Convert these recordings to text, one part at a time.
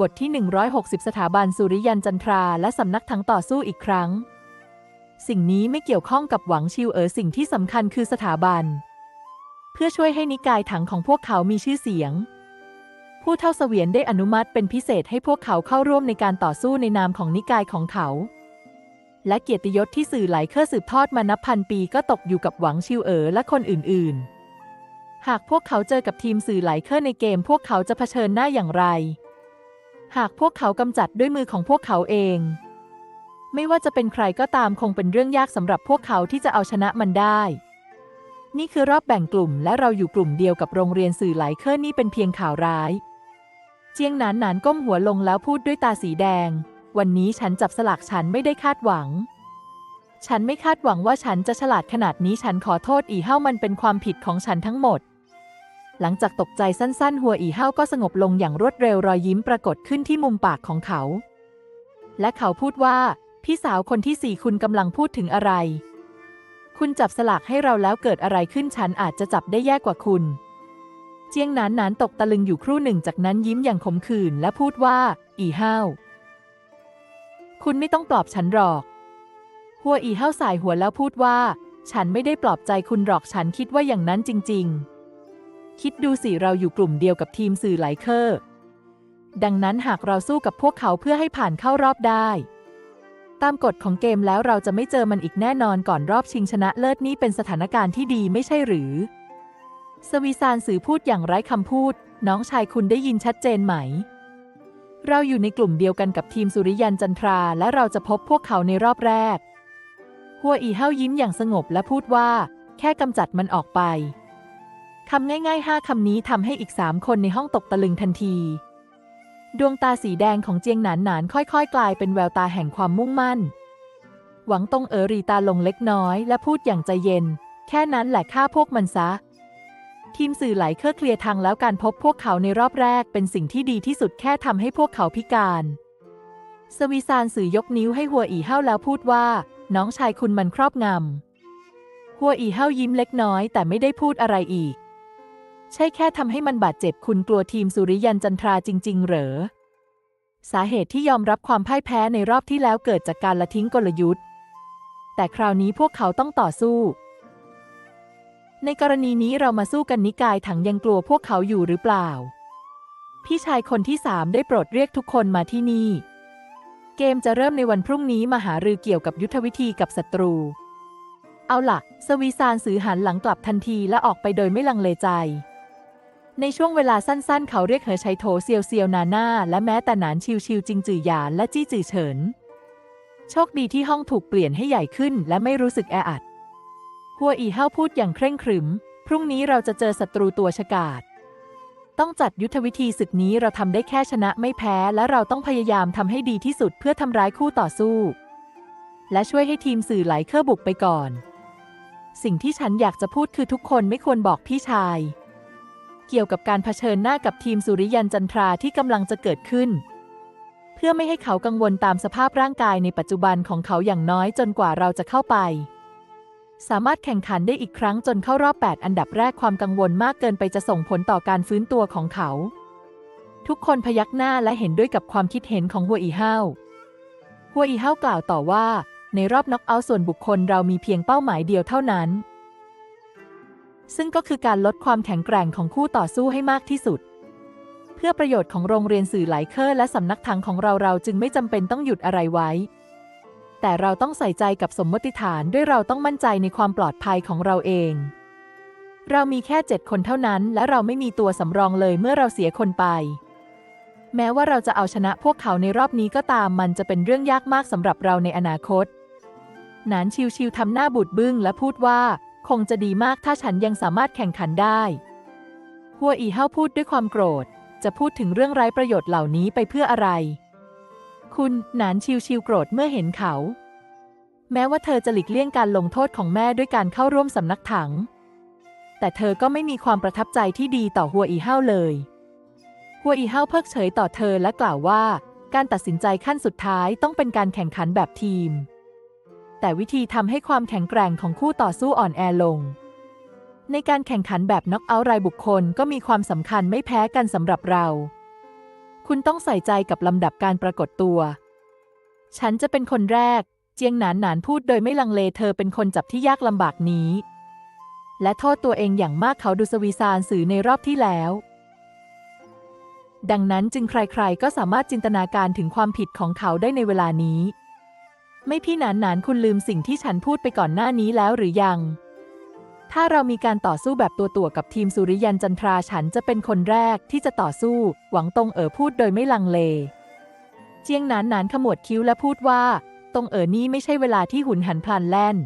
บทที่ 160 สถาบันสุริยันจันทราและสำนักทั้งต่อสู้อีกครั้ง สิ่งนี้ไม่เกี่ยวข้องกับหวังชิวเอ๋อสิ่งที่สำคัญคือสถาบัน เพื่อช่วยให้นิกายถังของพวกเขามีชื่อเสียง ผู้เท่าเสวียนได้อนุมัติเป็นพิเศษให้พวกเขาเข้าร่วมในการต่อสู้ในนามของนิกายของเขา และเกียรติยศที่สื่อหลายเครือสืบทอดมานับพันปีก็ตกอยู่กับหวังชิวเอ๋อและคนอื่น ๆ หากพวกเขาเจอกับทีมสื่อหลายเครือในเกม พวกเขาจะเผชิญหน้าอย่างไร หากพวกเขากำจัดด้วยมือของพวกเขาเอง ไม่ว่าจะเป็นใครก็ตามคงเป็นเรื่องยากสำหรับพวกเขาที่จะเอาชนะมันได้ นี่คือรอบแบ่งกลุ่มและเราอยู่กลุ่มเดียวกับโรงเรียนสื่อหลายเครื่อนี่เป็นเพียงข่าวร้าย เจียงหนานหนานก้มหัวลงแล้วพูดด้วยตาสีแดง วันนี้ฉันจับสลากฉันไม่ได้คาดหวัง ฉันไม่คาดหวังว่าฉันจะฉลาดขนาดนี้ฉันขอโทษอีเฮ้ามันเป็นความผิดของฉันทั้งหมด หลังจากตกใจสั้น ๆ หัวอีเฮาก็สงบลงอย่างรวดเร็วรอยยิ้มปรากฏขึ้นที่มุมปากของเขา และเขาพูดว่า พี่สาวคนที่สี่คุณกำลังพูดถึงอะไร คุณจับสลากให้เราแล้วเกิดอะไรขึ้นฉันอาจจะจับได้แย่กว่าคุณ เจียงนานนานตกตะลึงอยู่ครู่หนึ่งจากนั้นยิ้มอย่างขมขื่นและพูดว่า อีเฮาคุณไม่ต้องปลอบฉันหรอก หัวอีเฮาสายหัวแล้วพูดว่า ฉันไม่ได้ปลอบใจคุณหรอกฉันคิดว่าอย่างนั้นจริง ๆ คิดดูสิเราอยู่กลุ่มเดียวกับทีมสื่อหลายเคอร์ ดังนั้นหากเราสู้กับพวกเขาเพื่อให้ผ่านเข้ารอบได้ ตามกฎของเกมแล้วเราจะไม่เจอมันอีกแน่นอนก่อนรอบชิงชนะเลิศนี้เป็นสถานการณ์ที่ดีไม่ใช่หรือ สวีซานสื่อพูดอย่างไร้คำพูด น้องชายคุณได้ยินชัดเจนไหม เราอยู่ในกลุ่มเดียวกันกับทีมสุริยันจันทรา และเราจะพบพวกเขาในรอบแรก หัวอีเฮายิ้มอย่างสงบและพูดว่า แค่กำจัดมันออกไป คำง่ายๆห้าคำนี้ทำให้อีกสามคนในห้องตกตะลึงทันที ดวงตาสีแดงของเจียงหนานหนานค่อยๆ กลายเป็นแววตาแห่งความมุ่งมั่น หวังตงเออรีตาลงเล็กน้อยและพูดอย่างใจเย็น แค่นั้นแหละฆ่าพวกมันซะ ทีมสื่อไหลเครือเคลียร์ทางแล้วการพบพวกเขาในรอบแรกเป็นสิ่งที่ดีที่สุดแค่ทำให้พวกเขาพิการสวีซานสื่อยกนิ้วให้หัวอีเฮ้าแล้วพูดว่า น้องชายคุณมันครอบงำ หัวอีเฮ้ายิ้มเล็กน้อยแต่ไม่ได้พูดอะไรอีก ใช่แค่ทำให้มันบาดเจ็บคุณกลัวทีมสุริยันจันทราจริง ๆ เหรอ สาเหตุที่ยอมรับความพ่ายแพ้ในรอบที่แล้วเกิดจากการละทิ้งกลยุทธ์ แต่คราวนี้พวกเขาต้องต่อสู้ ในกรณีนี้เรามาสู้กันนิกายถังยังกลัวพวกเขาอยู่หรือเปล่า พี่ชายคนที่สามได้โปรดเรียกทุกคนมาที่นี่ เกมจะเริ่มในวันพรุ่งนี้มาหารือเกี่ยวกับยุทธวิธีกับศัตรูเอาล่ะ สวีซานสือหันหลังกลับทันทีและออกไปโดยไม่ลังเลใจ ในช่วงเวลาสั้นๆ เขาเรียกเหอชัยโถเซียวเซียวนาน่าและแม้แต่หนานชิวชิวจิงจือหยานและจี้จือเฉิน โชคดีที่ห้องถูกเปลี่ยนให้ใหญ่ขึ้นและไม่รู้สึกแออัด หัวอีเฮาพูดอย่างเคร่งครึม พรุ่งนี้เราจะเจอศัตรูตัวฉกาจต้องจัดยุทธวิธีศึกนี้เราทำได้แค่ชนะไม่แพ้ และเราต้องพยายามทำให้ดีที่สุดเพื่อทำร้ายคู่ต่อสู้ และช่วยให้ทีมสื่อไหลเครือบุกไปก่อน สิ่งที่ฉันอยากจะพูดคือทุกคนไม่ควรบอกพี่ชาย กี่ยวกับการเผชิญหน้ากับทีมสุริยันจันทราที่กำลังจะเกิดขึ้น เพื่อไม่ให้เขากังวลตามสภาพร่างกายในปัจจุบันของเขาอย่างน้อยจนกว่าเราจะเข้าไป สามารถแข่งขันได้อีกครั้งจนเข้ารอบ 8 อันดับแรกความกังวลมากเกินไปจะส่งผลต่อการฟื้นตัวของเขา ทุกคนพยักหน้าและเห็นด้วยกับความคิดเห็นของหัวอีเฮาหัวอีเฮากล่าวต่อว่า ในรอบน็อกเอาท์ส่วนบุคคลเรามีเพียงเป้าหมายเดียวเท่านั้น ซึ่งก็คือการลดความแข็งแกร่งของคู่ต่อสู้ให้มากที่สุด เพื่อประโยชน์ของโรงเรียนสื่อหลายเคอร์และสำนักทางของเราเราจึงไม่จำเป็นต้องหยุดอะไรไว้ แต่เราต้องใส่ใจกับสมมติฐานด้วยเราต้องมั่นใจในความปลอดภัยของเราเอง เรามีแค่เจ็ดคนเท่านั้น และเราไม่มีตัวสำรองเลยเมื่อเราเสียคนไป แม้ว่าเราจะเอาชนะพวกเขาในรอบนี้ก็ตามมันจะเป็นเรื่องยากมากสำหรับเราในอนาคต หนานชิวๆทำหน้าบูดบึ้งและพูดว่า คงจะดีมากถ้าฉันยังสามารถแข่งขันได้หัวอีเฮาพูดด้วยความโกรธ จะพูดถึงเรื่องไร้ประโยชน์เหล่านี้ไปเพื่ออะไร คุณหนานชิวๆโกรธเมื่อเห็นเขา แม้ว่าเธอจะหลีกเลี่ยงการลงโทษของแม่ด้วยการเข้าร่วมสำนักถัง แต่เธอก็ไม่มีความประทับใจที่ดีต่อหัวอีเฮาเลยหัวอีเฮาเพิกเฉยต่อเธอและกล่าวว่า การตัดสินใจขั้นสุดท้ายต้องเป็นการแข่งขันแบบทีม แต่วิธีทำให้ความแข็งแกร่งของคู่ต่อสู้อ่อนแอลง ในการแข่งขันแบบน็อกเอาท์รายบุคคลก็มีความสำคัญไม่แพ้กันสำหรับเรา คุณต้องใส่ใจกับลำดับการปรากฏตัว ฉันจะเป็นคนแรก เจียงหนานหนานพูดโดยไม่ลังเลเธอเป็นคนจับที่ยากลำบากนี้ และโทษตัวเองอย่างมากเขาดูสวีซานสื่อในรอบที่แล้วดังนั้นจึงใครๆ ก็สามารถจินตนาการถึงความผิดของเขาได้ในเวลานี้ ไม่พี่นานนานคุณลืมสิ่งที่ฉันพูดไปก่อนหน้านี้แล้วหรือยัง ถ้าเรามีการต่อสู้แบบตัวตัวกับทีมสุริยันจันทราฉันจะเป็นคนแรกที่จะต่อสู้ หวังตงเอ๋อพูดโดยไม่ลังเล เจียงนานนานขมวดคิ้วและพูดว่าตงเอ๋อนี่ไม่ใช่เวลาที่หุนหันพลันแล่น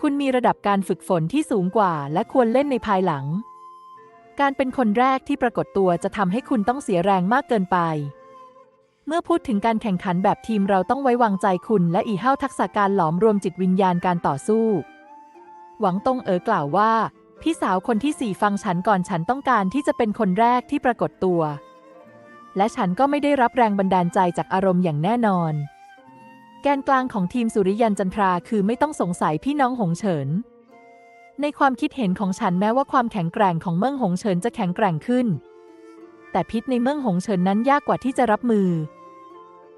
คุณมีระดับการฝึกฝนที่สูงกว่า และควรเล่นในภายหลัง การเป็นคนแรกที่ปรากฏตัวจะทำให้คุณต้องเสียแรงมากเกินไป เมื่อพูดถึงการแข่งขันแบบทีมเราต้องไว้วางใจคุณและอีเห้าทักษะการหลอมรวมจิตวิญญาณการต่อสู้ หวังตงเอ๋อกล่าวว่า พี่สาวคนที่สี่ฟังฉันก่อนฉันต้องการที่จะเป็นคนแรกที่ปรากฏตัว และฉันก็ไม่ได้รับแรงบันดาลใจจากอารมณ์อย่างแน่นอน แกนกลางของทีมสุริยันจันทราคือไม่ต้องสงสัยพี่น้องหงเฉิน ในความคิดเห็นของฉันแม้ว่าความแข็งแกร่งของเมืองหงเฉินจะแข็งแกร่งขึ้น แต่พิษในเมืองหงเฉินนั้นยากกว่าที่จะรับมือ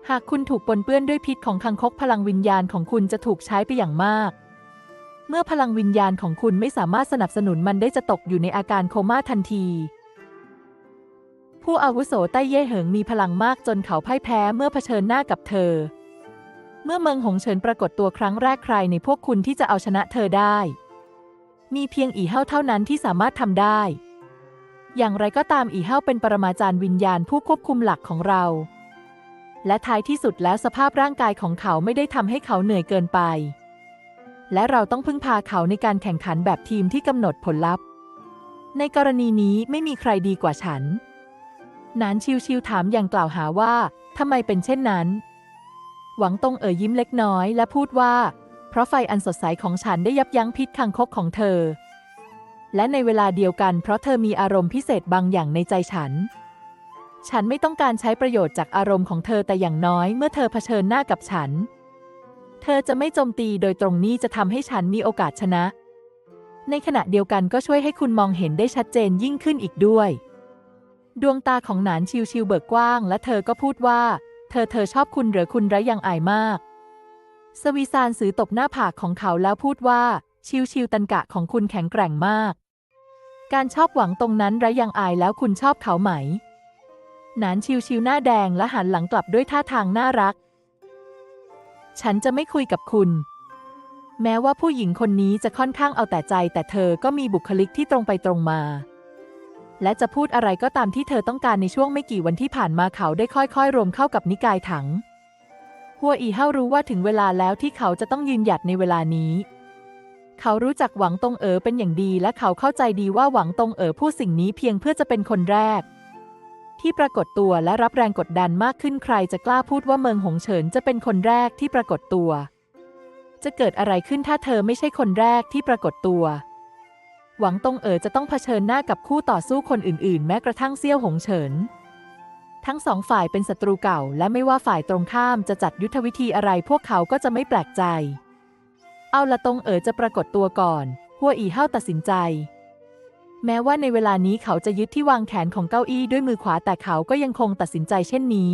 หากคุณถูกปนเปื้อนด้วยพิษของคังคกพลังวิญญาณของคุณจะถูกใช้ไปอย่างมาก เมื่อพลังวิญญาณของคุณไม่สามารถสนับสนุนมันได้จะตกอยู่ในอาการโคม่าทันที ผู้อาวุโสใต้เย่เหิงมีพลังมากจนเขาพ่ายแพ้เมื่อเผชิญหน้ากับเธอ เมื่อเมืองหงเฉินปรากฏตัวครั้งแรกใครในพวกคุณที่จะเอาชนะเธอได้ มีเพียงอีเห้าเท่านั้นที่สามารถทำได้ อย่างไรก็ตามอีเห้าเป็นปรมาจารย์วิญญาณผู้ควบคุมหลักของเรา และท้ายที่สุดแล้วสภาพร่างกายของเขาไม่ได้ทำให้เขาเหนื่อยเกินไป และเราต้องพึ่งพาเขาในการแข่งขันแบบทีมที่กำหนดผลลัพธ์ ในกรณีนี้ไม่มีใครดีกว่าฉัน นานชิวชิวถามอย่างกล่าวหาว่าทำไมเป็นเช่นนั้น หวังตงเอ่ยยิ้มเล็กน้อยและพูดว่า เพราะไฟอันสดใสของฉันได้ยับยั้งพิษคังคกของเธอ และในเวลาเดียวกันเพราะเธอมีอารมณ์พิเศษบางอย่างในใจฉัน ฉันไม่ต้องการใช้ประโยชน์จากอารมณ์ของเธอแต่อย่างน้อยเมื่อเธอเผชิญหน้ากับฉัน เธอจะไม่โจมตีโดยตรงนี้จะทำให้ฉันมีโอกาสชนะ ในขณะเดียวกันก็ช่วยให้คุณมองเห็นได้ชัดเจนยิ่งขึ้นอีกด้วย ดวงตาของหนานชิวชิวเบิกกว้าง และเธอก็พูดว่า เธอเธอชอบคุณหรือคุณไรยังอายมาก สวีซานสือตบหน้าผากของเขาแล้วพูดว่า ชิวชิวตันกะของคุณแข็งแกร่งมาก การชอบหวังตรงนั้นไรยังอายแล้วคุณชอบเขาไหม หนานชิวชิวหน้าแดงและหันหลังกลับด้วยท่าทางน่ารัก ฉันจะไม่คุยกับคุณ แม้ว่าผู้หญิงคนนี้จะค่อนข้างเอาแต่ใจ แต่เธอก็มีบุคลิกที่ตรงไปตรงมา และจะพูดอะไรก็ตามที่เธอต้องการในช่วงไม่กี่วันที่ผ่านมาเขาได้ค่อยๆ รวมเข้ากับนิกายถัง หัวอีเฮารู้ว่าถึงเวลาแล้วที่เขาจะต้องยืนหยัดในเวลานี้เขารู้จักหวังตงเอ๋อเป็นอย่างดีและเขาเข้าใจดีว่าหวังตงเอ๋อพูดสิ่งนี้เพียงเพื่อจะเป็นคนแรก ที่ปรากฏตัวและรับแรงกดดันมากขึ้นใครจะกล้าพูดว่าเมืองหงเฉินจะเป็นคนแรกที่ปรากฏตัว จะเกิดอะไรขึ้นถ้าเธอไม่ใช่คนแรกที่ปรากฏตัว หวังตงเอ๋อจะต้องเผชิญหน้ากับคู่ต่อสู้คนอื่น ๆ แม้กระทั่งเซี่ยวหงเฉิน ทั้งสองฝ่ายเป็นศัตรูเก่า และไม่ว่าฝ่ายตรงข้ามจะจัดยุทธวิธีอะไรพวกเขาก็จะไม่แปลกใจ เอาละตงเอ๋อจะปรากฏตัวก่อน หัวอีเฮาตัดสินใจ แม้ว่าในเวลานี้เขาจะยึดที่วางแขนของเก้าอี้ด้วยมือขวาแต่เขาก็ยังคงตัดสินใจเช่นนี้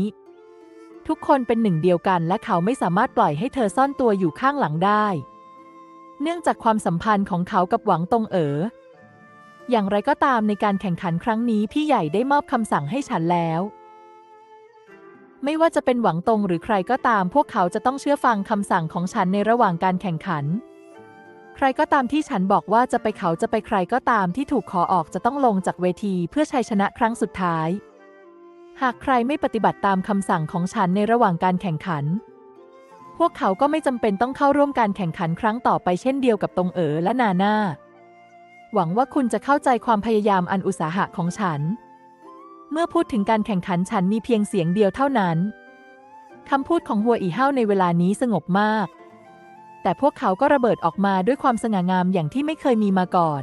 ทุกคนเป็นหนึ่งเดียวกันและเขาไม่สามารถปล่อยให้เธอซ่อนตัวอยู่ข้างหลังได้ เนื่องจากความสัมพันธ์ของเขากับหวังตงเอ๋ออย่างไรก็ตามในการแข่งขันครั้งนี้พี่ใหญ่ได้มอบคำสั่งให้ฉันแล้ว ไม่ว่าจะเป็นหวังตงหรือใครก็ตาม พวกเขาจะต้องเชื่อฟังคำสั่งของฉันในระหว่างการแข่งขัน ใครก็ตามที่ฉันบอกว่าจะไปเขาจะไปใครก็ตามที่ถูกขอออกจะต้องลงจากเวทีเพื่อชัยชนะครั้งสุดท้าย หากใครไม่ปฏิบัติตามคำสั่งของฉันในระหว่างการแข่งขัน พวกเขาก็ไม่จำเป็นต้องเข้าร่วมการแข่งขันครั้งต่อไปเช่นเดียวกับตงเอ๋อและนาน่าหวังว่าคุณจะเข้าใจความพยายามอันอุตสาหะของฉัน เมื่อพูดถึงการแข่งขันฉันมีเพียงเสียงเดียวเท่านั้นคำพูดของหัวอีเฮ้าในเวลานี้สงบมาก แต่พวกเขาก็ระเบิดออกมาด้วยความสง่างามอย่างที่ไม่เคยมีมาก่อน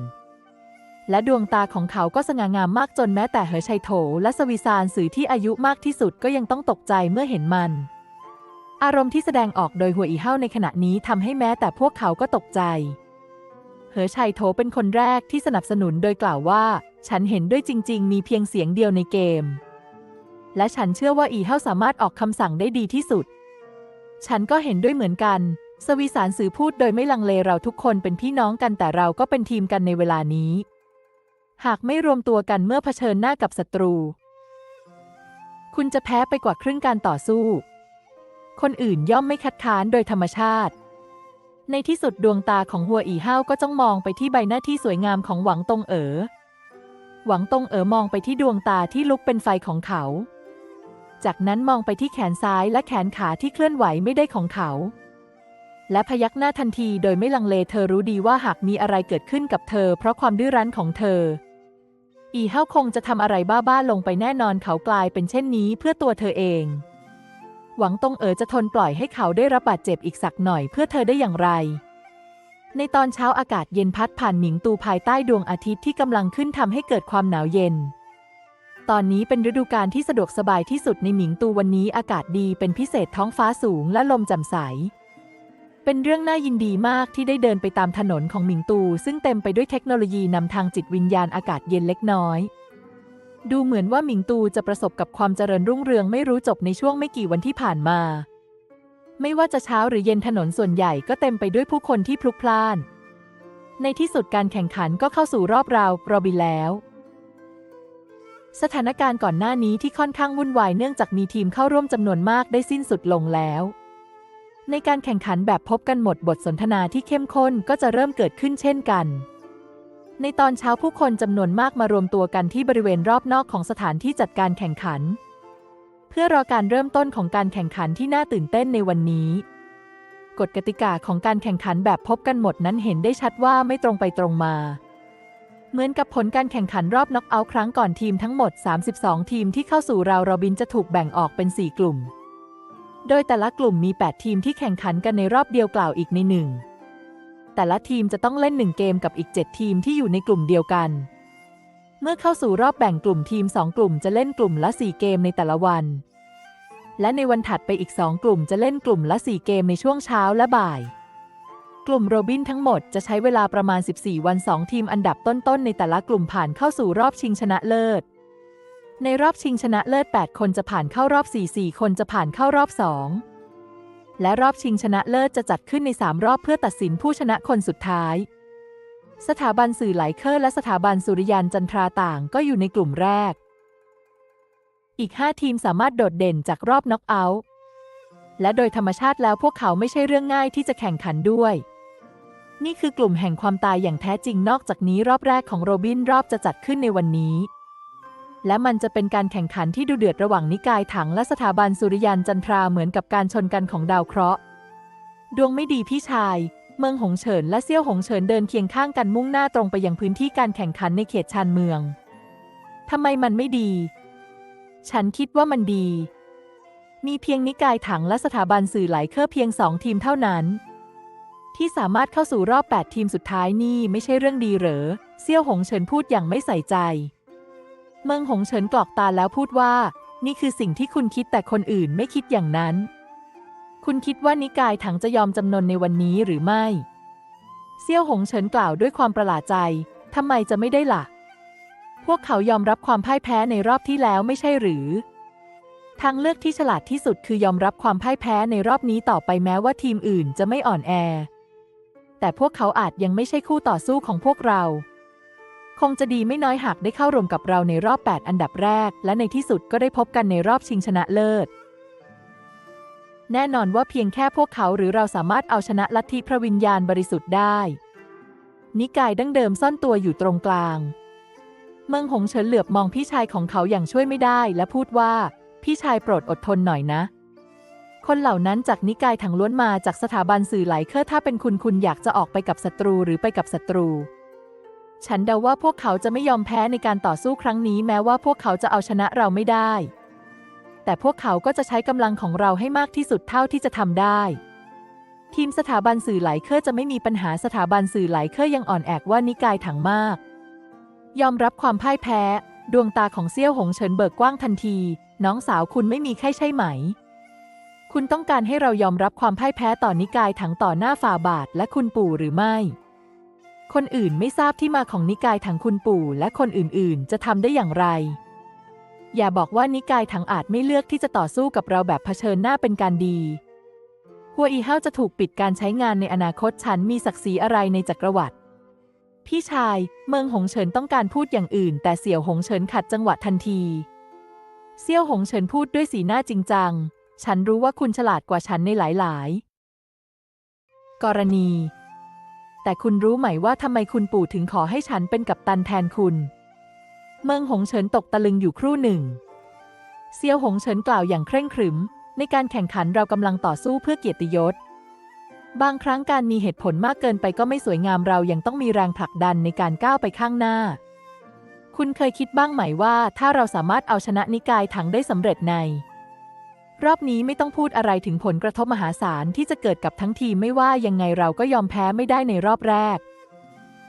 และดวงตาของเขาก็สง่างามมากจนแม้แต่เหอชัยโถ และสวิซานสื่อที่อายุมากที่สุดก็ยังต้องตกใจเมื่อเห็นมัน อารมณ์ที่แสดงออกโดยหัวอีเฮาในขณะนี้ทำให้แม้แต่พวกเขาก็ตกใจ เหอชัยโถเป็นคนแรกที่สนับสนุนโดยกล่าวว่า ฉันเห็นด้วยจริง ๆ มีเพียงเสียงเดียวในเกม และฉันเชื่อว่าอีเฮาสามารถออกคำสั่งได้ดีที่สุดฉันก็เห็นด้วยเหมือนกัน สวีสารสื่อพูดโดยไม่ลังเลเราทุกคนเป็นพี่น้องกันแต่เราก็เป็นทีมกันในเวลานี้ หากไม่รวมตัวกันเมื่อเผชิญหน้ากับศัตรู คุณจะแพ้ไปกว่าครึ่งการต่อสู้ คนอื่นย่อมไม่คัดค้านโดยธรรมชาติ ในที่สุดดวงตาของหัวอีเฮาวก็จ้องมองไปที่ใบหน้าที่สวยงามของหวังตงเอ๋อหวังตงเอ๋อมองไปที่ดวงตาที่ลุกเป็นไฟของเขา จากนั้นมองไปที่แขนซ้ายและแขนขาที่เคลื่อนไหวไม่ได้ของเขา และพยักหน้าทันทีโดยไม่ลังเลเธอรู้ดีว่าหากมีอะไรเกิดขึ้นกับเธอ เพราะความดื้อรั้นของเธอ อีเฮาคงจะทำอะไรบ้าๆลงไปแน่นอนเขากลายเป็นเช่นนี้เพื่อตัวเธอเอง หวังตงเอ๋อจะทนปล่อยให้เขาได้รับบาดเจ็บอีกสักหน่อยเพื่อเธอได้อย่างไร ในตอนเช้าอากาศเย็นพัดผ่านหมิงตูภายใต้ดวงอาทิตย์ที่กำลังขึ้นทำให้เกิดความหนาวเย็นตอนนี้เป็นฤดูกาลที่สะดวกสบายที่สุดในหมิงตูวันนี้อากาศดีเป็นพิเศษท้องฟ้าสูงและลมแจ่มใส เป็นเรื่องน่ายินดีมากที่ได้เดินไปตามถนนของหมิงตู ซึ่งเต็มไปด้วยเทคโนโลยีนำทางจิตวิญญาณอากาศเย็นเล็กน้อย ดูเหมือนว่าหมิงตูจะประสบกับความเจริญรุ่งเรืองไม่รู้จบในช่วงไม่กี่วันที่ผ่านมา ไม่ว่าจะเช้าหรือเย็นถนนส่วนใหญ่ก็เต็มไปด้วยผู้คนที่พลุกพล่าน ในที่สุดการแข่งขันก็เข้าสู่รอบราวโรบินแล้ว สถานการณ์ก่อนหน้านี้ที่ค่อนข้างวุ่นวายเนื่องจากมีทีมเข้าร่วมจำนวนมากได้สิ้นสุดลงแล้ว ในการแข่งขันแบบพบกันหมดบทสนทนาที่เข้มข้นก็จะเริ่มเกิดขึ้นเช่นกัน ในตอนเช้าผู้คนจำนวนมากมารวมตัวกันที่บริเวณรอบนอกของสถานที่จัดการแข่งขัน เพื่อรอการเริ่มต้นของการแข่งขันที่น่าตื่นเต้นในวันนี้ กฎกติกาของการแข่งขันแบบพบกันหมดนั้นเห็นได้ชัดว่าไม่ตรงไปตรงมา เหมือนกับผลการแข่งขันรอบน็อกเอาท์ครั้งก่อนทีมทั้งหมด 32 ทีมที่เข้าสู่ราวโรบินจะถูกแบ่งออกเป็น 4 กลุ่ม โดยแต่ละกลุ่มมี 8 ทีมที่แข่งขันกันในรอบเดียวกล่าวอีกในหนึ่ง แต่ละทีมจะต้องเล่น 1 เกมกับอีก 7 ทีมที่อยู่ในกลุ่มเดียวกัน เมื่อเข้าสู่รอบแบ่งกลุ่มทีม 2 กลุ่มจะเล่นกลุ่มละ 4 เกมในแต่ละวัน และในวันถัดไปอีก 2 กลุ่มจะเล่นกลุ่มละ 4 เกมในช่วงเช้าและบ่าย กลุ่มโรบินทั้งหมดจะใช้เวลาประมาณ 14 วัน 2 ทีมอันดับต้นๆในแต่ละกลุ่มผ่านเข้าสู่รอบชิงชนะเลิศ ในรอบชิงชนะเลิศ 8 คนจะผ่านเข้ารอบ 4 4 คนจะผ่านเข้ารอบ 2 และรอบชิงชนะเลิศจะจัดขึ้นใน 3 รอบเพื่อตัดสินผู้ชนะคนสุดท้าย สถาบันสื่อไหลเคอร์และสถาบันสุริยันจันทราต่างก็อยู่ในกลุ่มแรก อีก 5 ทีมสามารถโดดเด่นจากรอบน็อกเอาท์ และโดยธรรมชาติแล้วพวกเขาไม่ใช่เรื่องง่ายที่จะแข่งขันด้วย นี่คือกลุ่มแห่งความตายอย่างแท้จริงนอกจากนี้รอบแรกของโรบินรอบจะจัดขึ้นในวันนี้ และมันจะเป็นการแข่งขันที่ดูเดือดระหว่างนิกายถังและสถาบันสุริยันจันทราเหมือนกับการชนกันของดาวเคราะห์ ดวงไม่ดีพี่ชาย เมืองหงเฉินและเซี่ยวหงเฉินเดินเคียงข้างกันมุ่งหน้าตรงไปยังพื้นที่การแข่งขันในเขตชานเมืองทำไมมันไม่ดี ฉันคิดว่ามันดี มีเพียงนิกายถังและสถาบันสื่อไหลเคอร์เพียงสองทีมเท่านั้น ที่สามารถเข้าสู่รอบ 8 ทีมสุดท้ายนี่ไม่ใช่เรื่องดีเหรอ เซี่ยวหงเฉินพูดอย่างไม่ใส่ใจ เมืองหงเฉินกรอกตาแล้วพูดว่า นี่คือสิ่งที่คุณคิดแต่คนอื่นไม่คิดอย่างนั้น คุณคิดว่านิกายถังจะยอมจำนนในวันนี้หรือไม่ เซี่ยวหงเฉินกล่าวด้วยความประหลาดใจทำไมจะไม่ได้ล่ะ พวกเขายอมรับความพ่ายแพ้ในรอบที่แล้วไม่ใช่หรือ ทางเลือกที่ฉลาดที่สุดคือยอมรับความพ่ายแพ้ในรอบนี้ต่อไปแม้ว่าทีมอื่นจะไม่อ่อนแอ แต่พวกเขาอาจยังไม่ใช่คู่ต่อสู้ของพวกเรา คงจะดีไม่น้อยหากได้เข้ารวมกับเราในรอบ 8 อันดับแรก และในที่สุดก็ได้พบกันในรอบชิงชนะเลิศ แน่นอนว่าเพียงแค่พวกเขาหรือเราสามารถเอาชนะลัทธิพระวิญญาณบริสุทธิ์ได้ นิกายดั้งเดิมซ่อนตัวอยู่ตรงกลาง เมืองหงเฉินเหลือบมองพี่ชายของเขาอย่างช่วยไม่ได้และพูดว่า พี่ชายโปรดอดทนหน่อยนะ คนเหล่านั้นจากนิกายถังล้วนมาจากสถาบันสื่อไหลเคอร์ถ้าเป็นคุณคุณอยากจะออกไปกับศัตรูหรือไปกับศัตรู ฉันเดาว่าพวกเขาจะไม่ยอมแพ้ในการต่อสู้ครั้งนี้แม้ว่าพวกเขาจะเอาชนะเราไม่ได้ แต่พวกเขาก็จะใช้กำลังของเราให้มากที่สุดเท่าที่จะทำได้ ทีมสถาบันสื่อไหลเคอร์จะไม่มีปัญหาสถาบันสื่อไหลเคอร์ยังอ่อนแอกว่านิกายถังมาก ยอมรับความพ่ายแพ้ ดวงตาของเซี่ยวหงเฉินเบิกกว้างทันที น้องสาวคุณไม่มีไข้ใช่ไหม คุณต้องการให้เรายอมรับความพ่ายแพ้ต่อนิกายถังต่อหน้าฝ่าบาทและคุณปู่หรือไม่ คนอื่นไม่ทราบที่มาของนิกายถังคุณปู่และคนอื่นๆ จะทำได้อย่างไร อย่าบอกว่านิกายถังอาจไม่เลือกที่จะต่อสู้กับเราแบบเผชิญหน้าเป็นการดีหัวอีเฮาจะถูกปิดการใช้งานในอนาคตฉันมีศักดิ์ศรีอะไรในจักรวรรดิพี่ชาย เมืองหงเฉินต้องการพูดอย่างอื่น แต่เสี่ยวหงเฉินขัดจังหวะทันทีเซี่ยวหงเฉินพูดด้วยสีหน้าจริงจัง ฉันรู้ว่าคุณฉลาดกว่าฉันในหลาย ๆ กรณี แต่คุณรู้ไหมว่าทำไมคุณปู่ถึงขอให้ฉันเป็นกัปตันแทนคุณ เมืองหงเฉินตกตะลึงอยู่ครู่หนึ่ง เซียวหงเฉินกล่าวอย่างเคร่งครึม ในการแข่งขันเรากำลังต่อสู้เพื่อเกียรติยศ บางครั้งการมีเหตุผลมากเกินไปก็ไม่สวยงามเรายังต้องมีแรงผลักดันในการก้าวไปข้างหน้า คุณเคยคิดบ้างไหมว่าถ้าเราสามารถเอาชนะนิกายถังได้สำเร็จใน รอบนี้ไม่ต้องพูดอะไรถึงผลกระทบมหาศาลที่จะเกิดกับทั้งทีมไม่ว่ายังไงเราก็ยอมแพ้ไม่ได้ในรอบแรก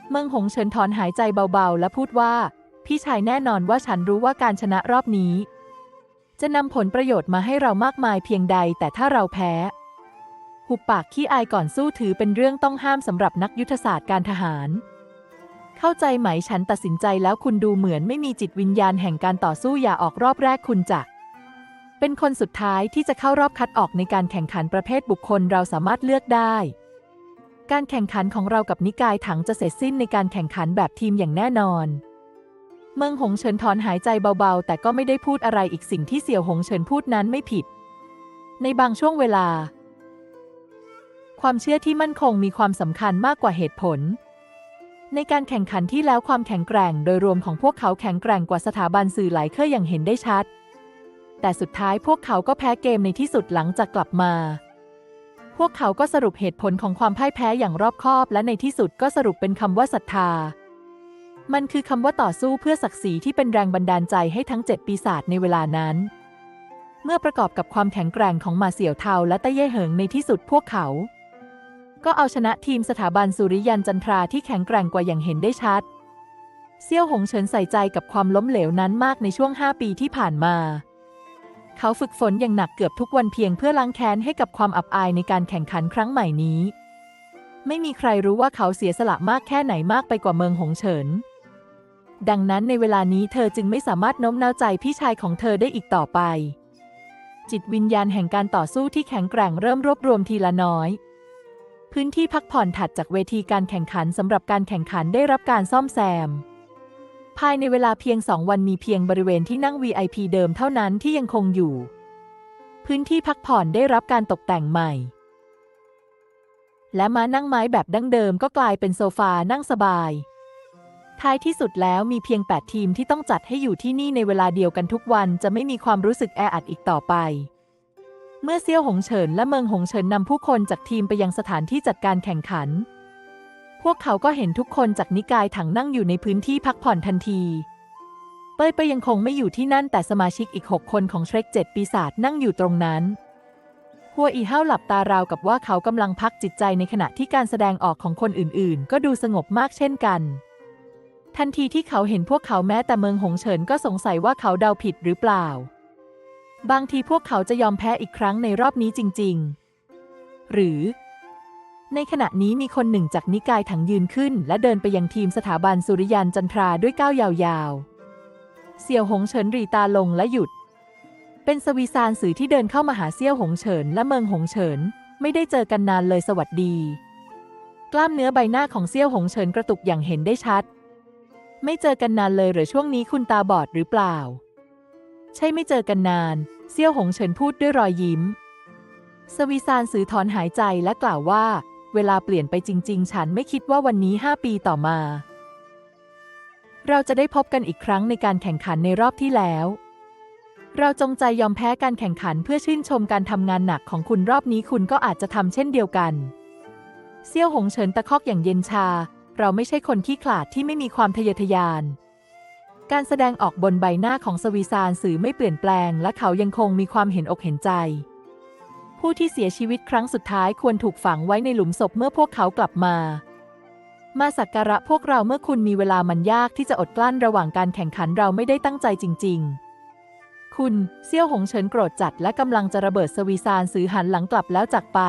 เมืองหงเฉินถอนหายใจเบาๆ และพูดว่า พี่ชายแน่นอนว่าฉันรู้ว่าการชนะรอบนี้ จะนำผลประโยชน์มาให้เรามากมายเพียงใดแต่ถ้าเราแพ้ หุบปากขี้อายก่อนสู้ถือเป็นเรื่องต้องห้ามสำหรับนักยุทธศาสตร์การทหาร เข้าใจไหมฉันตัดสินใจแล้วคุณดูเหมือนไม่มีจิตวิญญาณแห่งการต่อสู้อย่าออกรอบแรกคุณจะ เป็นคนสุดท้ายที่จะเข้ารอบคัดออกในการแข่งขันประเภทบุคคลเราสามารถเลือกได้ การแข่งขันของเรากับนิกายถังจะเสร็จสิ้นในการแข่งขันแบบทีมอย่างแน่นอน เมืองหงเฉินถอนหายใจเบาๆ แต่ก็ไม่ได้พูดอะไรอีกสิ่งที่เสี่ยวหงเฉินพูดนั้นไม่ผิด ในบางช่วงเวลา ความเชื่อที่มั่นคงมีความสำคัญมากกว่าเหตุผลในการแข่งขันที่แล้วความแข็งแกร่งโดยรวมของพวกเขาแข็งแกร่งกว่าสถาบันสื่อหลายเคยอย่างเห็นได้ชัด แต่สุดท้ายพวกเขาก็แพ้เกมในที่สุดหลังจากกลับมา พวกเขาก็สรุปเหตุผลของความพ่ายแพ้อย่างรอบคอบ และในที่สุดก็สรุปเป็นคำว่าศรัทธา มันคือคำว่าต่อสู้เพื่อศักดิ์ศรีที่เป็นแรงบันดาลใจให้ทั้งเจ็ดปีศาจในเวลานั้น เมื่อประกอบกับความแข็งแกร่งของมาเสี่ยวเทาและเต้เย่เหิงในที่สุดพวกเขา ก็เอาชนะทีมสถาบันสุริยันจันทราที่แข็งแกร่งกว่าอย่างเห็นได้ชัดเซี่ยวหงเฉินใส่ใจกับความล้มเหลวนั้นมากในช่วง 5 ปีที่ผ่านมา เขาฝึกฝนอย่างหนักเกือบทุกวันเพียงเพื่อล้างแค้นให้กับความอับอายในการแข่งขันครั้งใหม่นี้ ไม่มีใครรู้ว่าเขาเสียสละมากแค่ไหนมากไปกว่าเมืองหงเฉิน ดังนั้นในเวลานี้เธอจึงไม่สามารถโน้มน้าวใจพี่ชายของเธอได้อีกต่อไป จิตวิญญาณแห่งการต่อสู้ที่แข็งแกร่งเริ่มรวบรวมทีละน้อย พื้นที่พักผ่อนถัดจากเวทีการแข่งขันสำหรับการแข่งขันได้รับการซ่อมแซม ภายในเวลาเพียงสองวันมีเพียงบริเวณที่นั่ง VIP เดิมเท่านั้นที่ยังคงอยู่ พื้นที่พักผ่อนได้รับการตกแต่งใหม่ และม้านั่งไม้แบบดั้งเดิมก็กลายเป็นโซฟานั่งสบาย ท้ายที่สุดแล้วมีเพียง 8 ทีมที่ต้องจัดให้อยู่ที่นี่ในเวลาเดียวกันทุกวันจะไม่มีความรู้สึกแออัดอีกต่อไป เมื่อเซี่ยวหงเฉินและเมืองหงเฉินนำผู้คนจากทีมไปยังสถานที่จัดการแข่งขัน พวกเขาก็เห็นทุกคนจากนิกายถังนั่งอยู่ในพื้นที่พักผ่อนทันที เป้ยเปยยังคงไม่อยู่ที่นั่นแต่สมาชิกอีก 6 คนของเทรคเจ็ดปีศาจนั่งอยู่ตรงนั้น หัวอีเห้าหลับตาราวกับว่าเขากำลังพักจิตใจในขณะที่การแสดงออกของคนอื่นๆ ก็ดูสงบมากเช่นกัน ทันทีที่เขาเห็นพวกเขาแม้แต่เมืองหงเฉินก็สงสัยว่าเขาเดาผิดหรือเปล่า บางทีพวกเขาจะยอมแพ้อีกครั้งในรอบนี้จริง ๆ หรือ ในขณะนี้มีคนหนึ่งจากนิกายถังยืนขึ้น และเดินไปยังทีมสถาบันสุริยันจันทราด้วยก้าวยาวๆ เสี่ยวหงเฉินรีตาลงและหยุด เป็นสวีซานสื่อที่เดินเข้ามาหาเซี่ยวหงเฉินและเมืองหงเฉิน ไม่ได้เจอกันนานเลยสวัสดี กล้ามเนื้อใบหน้าของเซี่ยวหงเฉินกระตุกอย่างเห็นได้ชัด ไม่เจอกันนานเลยหรือช่วงนี้คุณตาบอดหรือเปล่า ใช่ไม่เจอกันนานเซี่ยวหงเฉินพูดด้วยรอยยิ้ม สวีซานสื่อถอนหายใจและกล่าวว่า เวลาเปลี่ยนไปจริง ๆ ฉันไม่คิดว่าวันนี้ 5 ปีต่อมา เราจะได้พบกันอีกครั้งในการแข่งขันในรอบที่แล้ว เราจงใจยอมแพ้การแข่งขันเพื่อชื่นชมการทำงานหนักของคุณรอบนี้คุณก็อาจจะทำเช่นเดียวกัน เซี่ยวหงเฉินตะคอกอย่างเย็นชา เราไม่ใช่คนขี้ขลาดที่ไม่มีความทะเยอทะยาน การแสดงออกบนใบหน้าของสวีซานสื่อไม่เปลี่ยนแปลง และเขายังคงมีความเห็นอกเห็นใจ ผู้ที่เสียชีวิตครั้งสุดท้ายควรถูกฝังไว้ในหลุมศพเมื่อพวกเขากลับมา มาสักการะพวกเราเมื่อคุณมีเวลามันยากที่จะอดกลั้นระหว่างการแข่งขันเราไม่ได้ตั้งใจจริง ๆ คุณเซี่ยวหงเฉินโกรธจัดและกำลังจะระเบิดสวีซานสือหันหลังกลับแล้วจากไป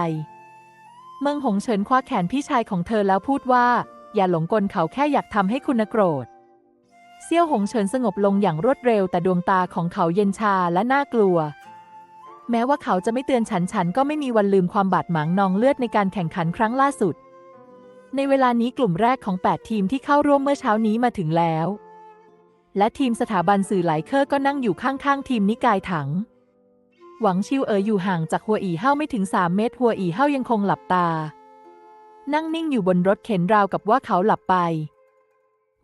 เมืองหงเฉินคว้าแขนพี่ชายของเธอแล้วพูดว่า อย่าหลงกลเขาแค่อยากทำให้คุณโกรธเซี่ยวหงเฉินสงบลงอย่างรวดเร็วแต่ดวงตาของเขาเย็นชาและน่ากลัว แม้ว่าเขาจะไม่เตือนฉันฉันก็ไม่มีวันลืมความบาดหมางนองเลือดในการแข่งขันครั้งล่าสุด ในเวลานี้กลุ่มแรกของ 8 ทีมที่เข้าร่วมเมื่อเช้านี้มาถึงแล้ว และทีมสถาบันสื่อหลายเคอร์ก็นั่งอยู่ข้างๆ ทีมนิกายถัง หวังชิวเอ๋ออยู่ห่างจากหัวอีเฮ้าไม่ถึง 3 เมตร หัวอีเฮ้ายังคงหลับตา นั่งนิ่งอยู่บนรถเข็นราวกับว่าเขาหลับไป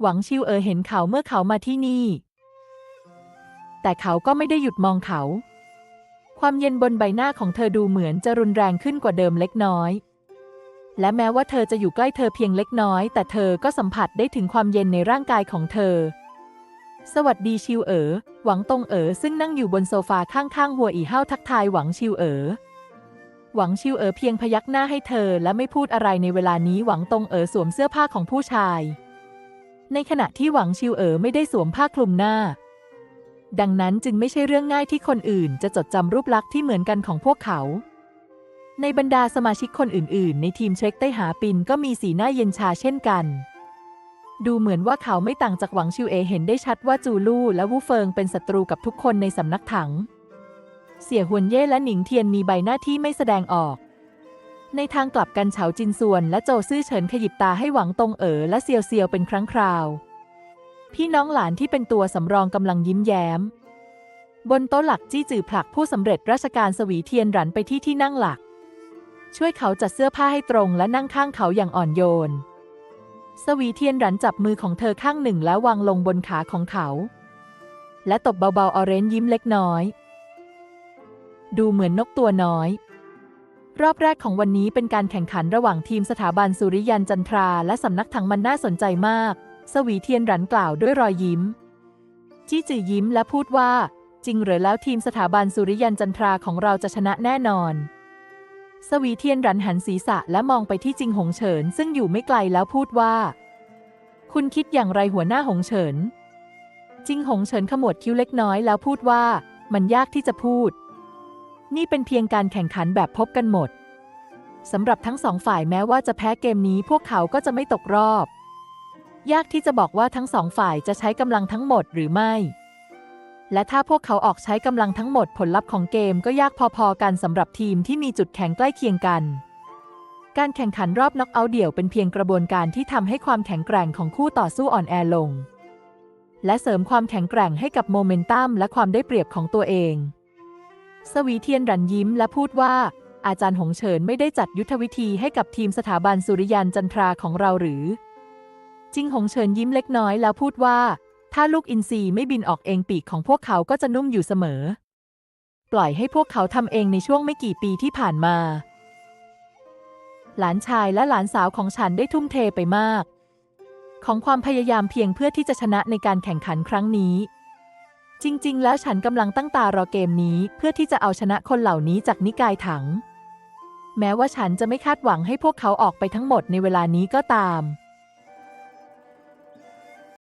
หวังชิวเอ๋อเห็นเขาเมื่อเขามาที่นี่ แต่เขาก็ไม่ได้หยุดมองเขา ความเย็นบนใบหน้าของเธอดูเหมือนจะรุนแรงขึ้นกว่าเดิมเล็กน้อย และแม้ว่าเธอจะอยู่ใกล้เธอเพียงเล็กน้อย แต่เธอก็สัมผัสได้ถึงความเย็นในร่างกายของเธอ สวัสดีชิวเอ๋อ หวังตงเอ๋อซึ่งนั่งอยู่บนโซฟาข้างๆหัวอีเฮ้าทักทายหวังชิวเอ๋อหวังชิวเอ๋อเพียงพยักหน้าให้เธอและไม่พูดอะไรในเวลานี้หวังตงเอ๋อสวมเสื้อผ้าของผู้ชาย ในขณะที่หวังชิวเอ๋อไม่ได้สวมผ้าคลุมหน้า ดังนั้นจึงไม่ใช่เรื่องง่ายที่คนอื่นจะจดจำรูปลักษณ์ที่เหมือนกันของพวกเขา ในบรรดาสมาชิกคนอื่น ๆ ในทีมเช็คไต้หาปินก็มีสีหน้าเย็นชาเช่นกัน ดูเหมือนว่าเขาไม่ต่างจากหวังชิวเอเห็นได้ชัดว่าจูลู่และวูเฟิงเป็นศัตรูกับทุกคนในสำนักถัง เสี่ยหวนเย่และหนิงเทียนมีใบหน้าที่ไม่แสดงออกในทางกลับกันเฉาจินส่วนและโจซื่อเฉินขยิบตาให้หวังตงเอ๋อและเซียวเซียวเป็นครั้งคราว พี่น้องหลานที่เป็นตัวสำรองกำลังยิ้มแย้ม บนโต๊ะหลักจี้จือผลักผู้สำเร็จราชการสวีเทียนหรันไปที่ที่นั่งหลัก ช่วยเขาจัดเสื้อผ้าให้ตรงและนั่งข้างเขาอย่างอ่อนโยน สวีเทียนหรันจับมือของเธอข้างหนึ่งแล้ววางลงบนขาของเขา และตบเบาๆออเรนยิ้มเล็กน้อย ดูเหมือนนกตัวน้อย รอบแรกของวันนี้เป็นการแข่งขันระหว่างทีมสถาบันสุริยันจันทรา และสำนักถังมันน่าสนใจมาก สวีเทียนหรันกล่าวด้วยรอยยิ้ม จี้จือยิ้มและพูดว่า จริงหรือแล้วทีมสถาบันสุริยันจันทราของเราจะชนะแน่นอน สวีเทียนรันหันศีรษะและมองไปที่จิงหงเฉิน ซึ่งอยู่ไม่ไกลแล้วพูดว่า คุณคิดอย่างไรหัวหน้าหงเฉิน จิงหงเฉินขมวดคิ้วเล็กน้อยแล้วพูดว่า มันยากที่จะพูด นี่เป็นเพียงการแข่งขันแบบพบกันหมดสำหรับทั้งสองฝ่ายแม้ว่าจะแพ้เกมนี้พวกเขาก็จะไม่ตกรอบ ยากที่จะบอกว่าทั้งสองฝ่ายจะใช้กำลังทั้งหมดหรือไม่ และถ้าพวกเขาออกใช้กำลังทั้งหมดผลลัพธ์ของเกมก็ยากพอๆกันสำหรับทีมที่มีจุดแข็งใกล้เคียงกัน การแข่งขันรอบน็อกเอาท์เดี่ยวเป็นเพียงกระบวนการที่ทำให้ความแข็งแกร่งของคู่ต่อสู้อ่อนแอลง และเสริมความแข็งแกร่งให้กับโมเมนตัมและความได้เปรียบของตัวเอง สวีเทียนรันยิ้มและพูดว่า อาจารย์หงเฉินไม่ได้จัดยุทธวิธีให้กับทีมสถาบันสุริยันจันทราของเราหรือ จิงหงเฉินยิ้มเล็กน้อยแล้วพูดว่า ถ้าลูกอินทรีไม่บินออกเองปีกของพวกเขาก็จะนุ่มอยู่เสมอ ปล่อยให้พวกเขาทำเองในช่วงไม่กี่ปีที่ผ่านมา หลานชายและหลานสาวของฉันได้ทุ่มเทไปมาก ของความพยายามเพียงเพื่อที่จะชนะในการแข่งขันครั้งนี้ จริง ๆ แล้วฉันกำลังตั้งตารอเกมนี้เพื่อที่จะเอาชนะคนเหล่านี้จากนิกายถัง แม้ว่าฉันจะไม่คาดหวังให้พวกเขาออกไปทั้งหมดในเวลานี้ก็ตาม